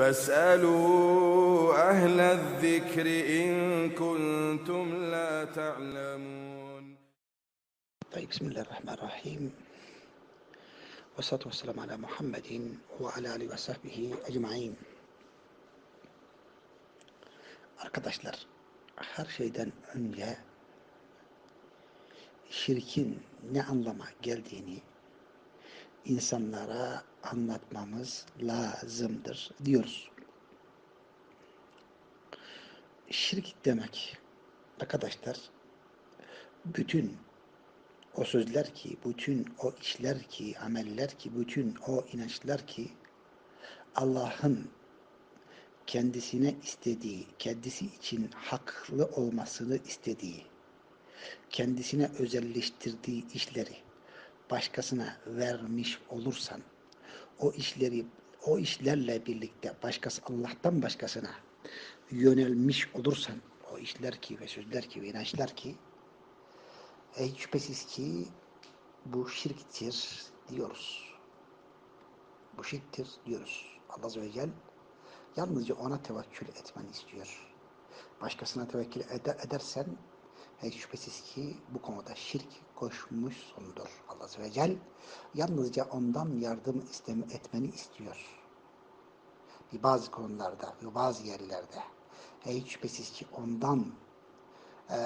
فاسألوا أهل الذكر إن كنتم لا تعلمون طيب بسم الله الرحمن الرحيم والصلاة والسلام على محمد وعلى آله sahbihi ecmain. Arkadaşlar her şeyden önce şirkin ne anlama geldiğini insanlara anlatmamız lazımdır diyoruz. Şirk demek arkadaşlar bütün o sözler ki, bütün o işler ki, ameller ki, bütün o inançlar ki Allah'ın kendisine istediği, kendisi için haklı olmasını istediği, kendisine özelleştirdiği işleri başkasına vermiş olursan, o işleri, o işlerle birlikte başkası Allah'tan başkasına yönelmiş olursan, o işler ki ve sözler ki ve inançlar ki e, şüphesiz ki bu şirktir diyoruz. Bu şirktir diyoruz. Allah Azze ve Celle yalnızca ona tevekkül etmeni istiyor. Başkasına tevekkül eder, edersen hiç şüphesiz ki bu konuda şirk koşmuşsundur. Allah Azze ve Celle yalnızca ondan yardım isteme, etmeni istiyor. Bir bazı konularda ve bazı yerlerde hiç şüphesiz ki ondan ee,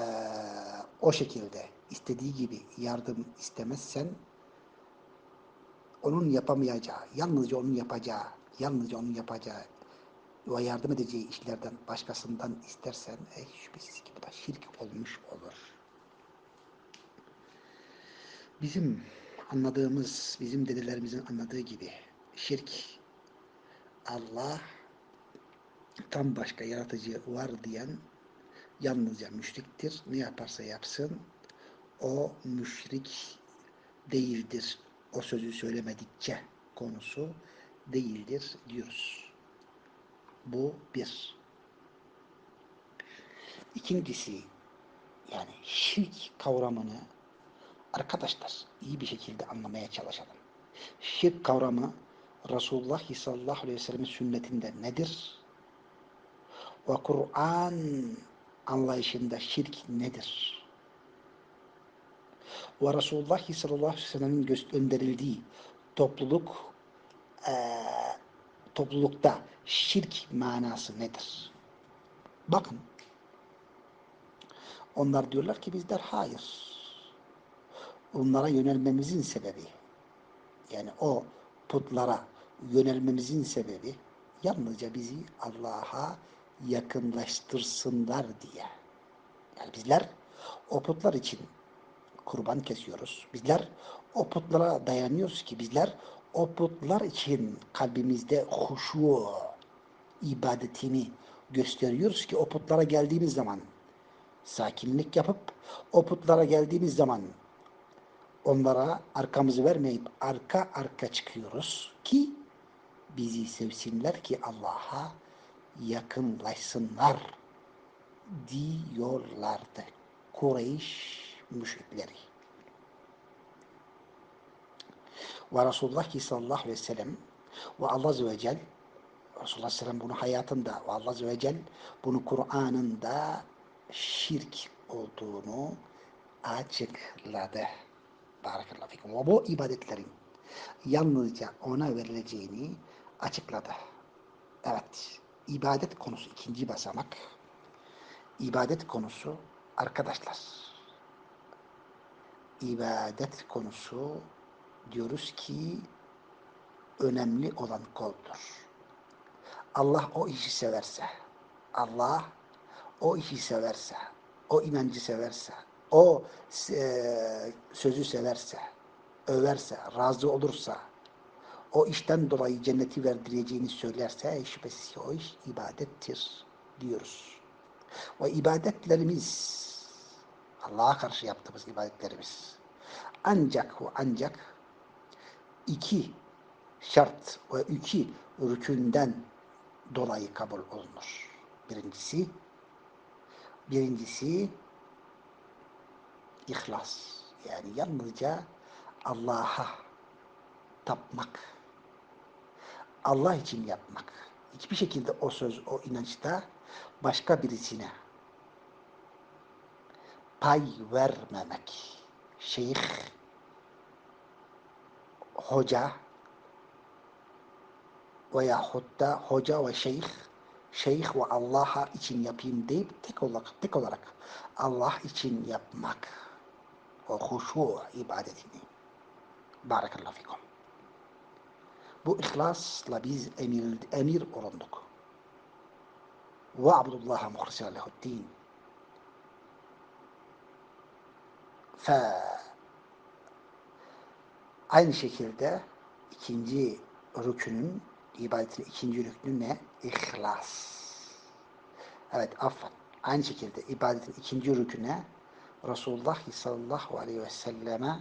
o şekilde istediği gibi yardım istemezsen onun yapamayacağı, yalnızca onun yapacağı, yalnızca onun yapacağı ve yardım edeceği işlerden başkasından istersen e, şüphesiz ki bu da şirk olmuş olur. Bizim anladığımız, bizim dedelerimizin anladığı gibi şirk Allah tam başka yaratıcı var diyen yalnızca müşriktir. Ne yaparsa yapsın o müşrik değildir. O sözü söylemedikçe konusu değildir diyoruz. Bu bir. İkincisi yani şirk kavramını arkadaşlar iyi bir şekilde anlamaya çalışalım. Şirk kavramı Resulullah sallallahu aleyhi ve sellem'in sünnetinde nedir? Ve Kur'an anlayışında şirk nedir? Ve Resulullah sallallahu aleyhi ve sellem'in gönderildiği topluluk e, toplulukta şirk manası nedir? Bakın onlar diyorlar ki bizler hayır. Onlara yönelmemizin sebebi yani o putlara yönelmemizin sebebi yalnızca bizi Allah'a yakınlaştırsınlar diye. Yani bizler o putlar için kurban kesiyoruz. Bizler o putlara dayanıyoruz ki bizler o putlar için kalbimizde huşu ibadetini gösteriyoruz ki o putlara geldiğimiz zaman sakinlik yapıp o putlara geldiğimiz zaman onlara arkamızı vermeyip arka arka çıkıyoruz ki bizi sevsinler ki Allah'a yakınlaşsınlar diyorlardı Kureyş müşrikleri. Ve Resulullah sallallahu aleyhi ve sellem ve Allah azze ve celle Resulullah sellem bunu hayatında ve Allah azze ve celle bunu Kur'an'ında şirk olduğunu açıkladı. Barakallahu fikum. Ve bu ibadetlerin yalnızca ona verileceğini açıkladı. Evet, ibadet konusu ikinci basamak. İbadet konusu arkadaşlar. İbadet konusu diyoruz ki önemli olan koldur. Allah o işi severse, Allah o işi severse, o inancı severse, o e, sözü severse, överse, razı olursa, o işten dolayı cenneti verdireceğini söylerse şüphesiz ki o iş ibadettir diyoruz. Ve ibadetlerimiz Allah'a karşı yaptığımız ibadetlerimiz ancak ve ancak iki şart ve iki rükünden dolayı kabul olunur. Birincisi birincisi ihlas. Yani yalnızca Allah'a tapmak. Allah için yapmak. hiçbir şekilde o söz, o inançta başka birisine pay vermemek. Şeyh, hoca veyahut da hoca ve şeyh, şeyh ve Allah'a için yapayım deyip tek olarak, tek olarak Allah için yapmak. Huşu ibadetini. Barakallahu fikum. Bu ihlasla biz emir, emir olunduk. Ve abdullaha muhlisâ lehuddin. Fe aynı şekilde ikinci rükünün ibadetin ikinci rüknü ne? İhlas. Evet affan. Aynı şekilde ibadetin ikinci rüküne Resulullah sallallahu aleyhi ve selleme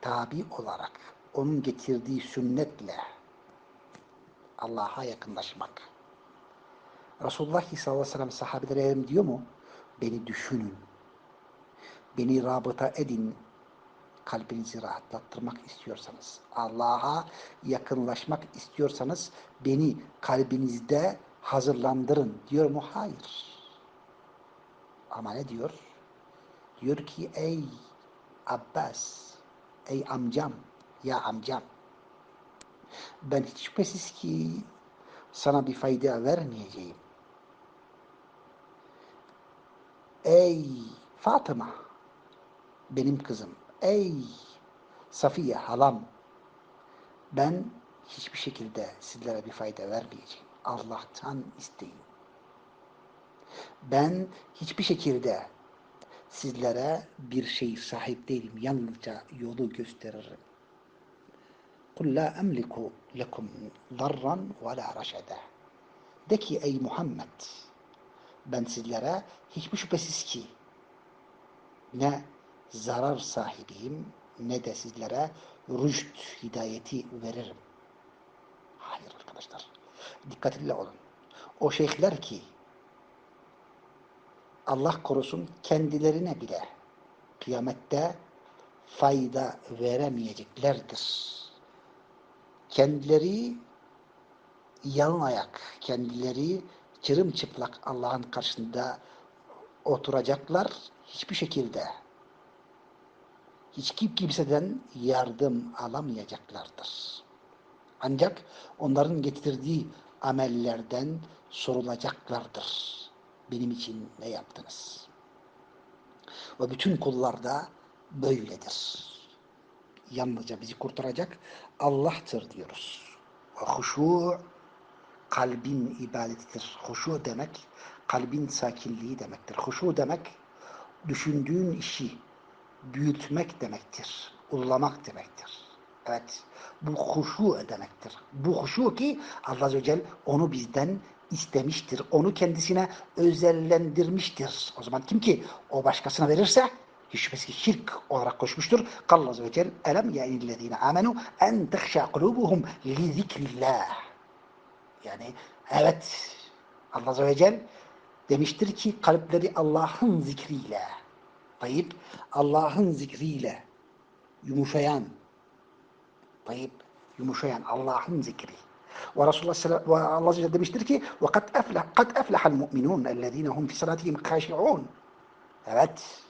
tabi olarak onun getirdiği sünnetle Allah'a yakınlaşmak. Resulullah sallallahu aleyhi ve sellem sahabelere diyor mu? Beni düşünün. Beni rabıta edin. Kalbinizi rahatlattırmak istiyorsanız, Allah'a yakınlaşmak istiyorsanız beni kalbinizde hazırlandırın diyor mu? Hayır. Ama ne diyor? Diyor ki ey Abbas, ey amcam, ya amcam ben hiç şüphesiz ki sana bir fayda vermeyeceğim. Ey Fatıma, benim kızım, ey Safiye halam, ben hiçbir şekilde sizlere bir fayda vermeyeceğim. Allah'tan isteyin. Ben hiçbir şekilde sizlere bir şey sahip değilim. Yalnızca yolu gösteririm. قُلْ لَا أَمْلِكُ لَكُمْ ضَرًّا وَلَا رَشَدًا De ki ey Muhammed ben sizlere hiçbir şüphesiz ki ne zarar sahibiyim ne de sizlere rüşt hidayeti veririm. Hayır arkadaşlar. Dikkatli olun. O şeyhler ki Allah korusun kendilerine bile kıyamette fayda veremeyeceklerdir. Kendileri yalın ayak, kendileri çırımçıplak Allah'ın karşısında oturacaklar. Hiçbir şekilde hiç kim kimseden yardım alamayacaklardır. Ancak onların getirdiği amellerden sorulacaklardır. Benim için ne yaptınız? Ve bütün kullarda böyledir. Yalnızca bizi kurtaracak Allah'tır diyoruz. Ve huşu kalbin ibadetidir. Huşu demek kalbin sakinliği demektir. Huşu demek düşündüğün işi büyütmek demektir. Ulamak demektir. Evet. Bu huşu demektir. Bu huşu ki Allah Azze ve Celle onu bizden istemiştir. Onu kendisine özellendirmiştir. O zaman kim ki o başkasına verirse hiç şüphesiz ki şirk olarak koşmuştur. Allah Azze ve Celle elem ya'inillezine amenu en tehşâ kulubuhum li zikrillah. Yani evet Allah Azze ve Celle demiştir ki kalpleri Allah'ın zikriyle Tayyip Allah'ın zikriyle yumuşayan Tayyip yumuşayan Allah'ın zikri. Azze ve Celle demiştir ki ve kad eflah kad eflahal mu'minun ellezine hum fi salatihim khashi'un. Evet.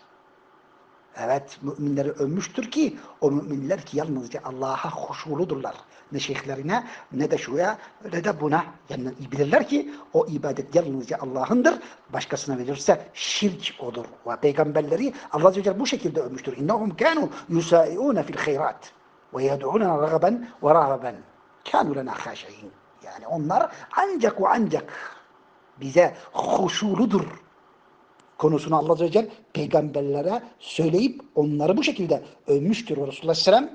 Evet müminleri övmüştür ki o müminler ki yalnızca Allah'a huşuludurlar. Ne şeyhlerine ne de şuya ne de buna. Yani bilirler ki o ibadet yalnızca Allah'ındır. Başkasına verirse şirk olur. Ve peygamberleri Allah Azze ve Celle bu şekilde övmüştür. İnnehum kanu yusai'une fil hayrat ve yed'unena ragaben ve rahaben. Lena haşeyin. Yani onlar ancak ve ancak bize huşuludur konusunu Allah Azze peygamberlere söyleyip onları bu şekilde övmüştür. Resulullah Aleyhisselam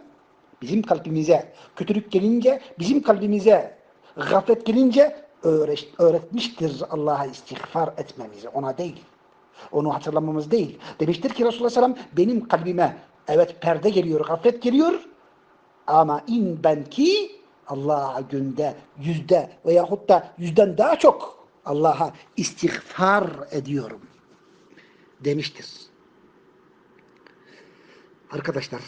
bizim kalbimize kötülük gelince, bizim kalbimize gaflet gelince öğretmiştir Allah'a istiğfar etmemizi. Ona değil. Onu hatırlamamız değil. Demiştir ki Resulullah Aleyhisselam benim kalbime evet perde geliyor, gaflet geliyor ama in ben ki Allah'a günde yüzde veyahut da yüzden daha çok Allah'a istiğfar ediyorum demiştir. Arkadaşlar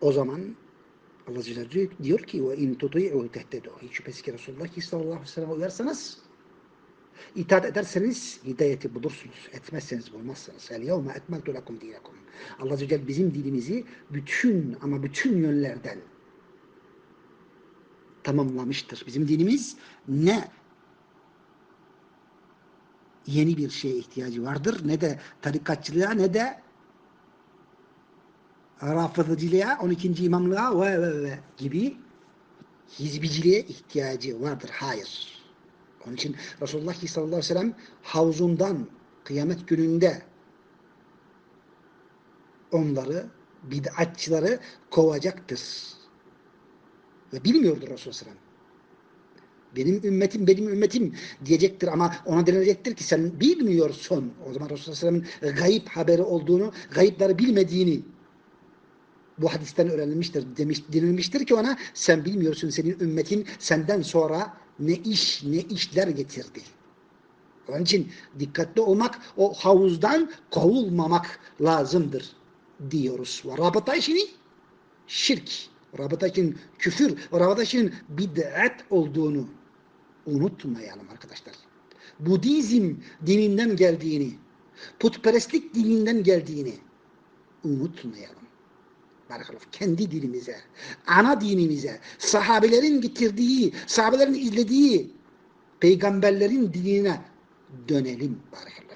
o zaman Allah Celle diyor ki ve in tuti'u tehtedu. Hiç şüphesiz ki Resulullah sallallahu aleyhi ve sellem'e uyarsanız itaat ederseniz hidayeti bulursunuz. Etmezseniz bulmazsınız. El yevme ekmeltu lekum dinakum. Allah Celle bizim dinimizi bütün ama bütün yönlerden tamamlamıştır. Bizim dinimiz ne yeni bir şeye ihtiyacı vardır ne de tarikatçılığa ne de rafıdıcılığa, 12. imamlığa ve, ve, ve gibi hizbiciliğe ihtiyacı vardır. Hayır. Onun için Resulullah sallallahu aleyhi ve sellem havzundan kıyamet gününde onları, bid'atçıları kovacaktır. Ve bilmiyordur ve sellem. Benim ümmetim, benim ümmetim diyecektir ama ona denilecektir ki sen bilmiyorsun. O zaman ve sellem'in gayip haberi olduğunu, gayipleri bilmediğini bu hadisten öğrenilmiştir. Demiş, denilmiştir ki ona sen bilmiyorsun senin ümmetin senden sonra ne iş ne işler getirdi. Onun için dikkatli olmak o havuzdan kovulmamak lazımdır diyoruz. Ve rabıta işini şirk, rabıta için küfür, rabıta için bid'at olduğunu unutmayalım arkadaşlar. Budizm dininden geldiğini, putperestlik dininden geldiğini unutmayalım. Barakallahu. Kendi dinimize, ana dinimize, sahabelerin getirdiği, sahabelerin izlediği peygamberlerin dinine dönelim. Barakallahu.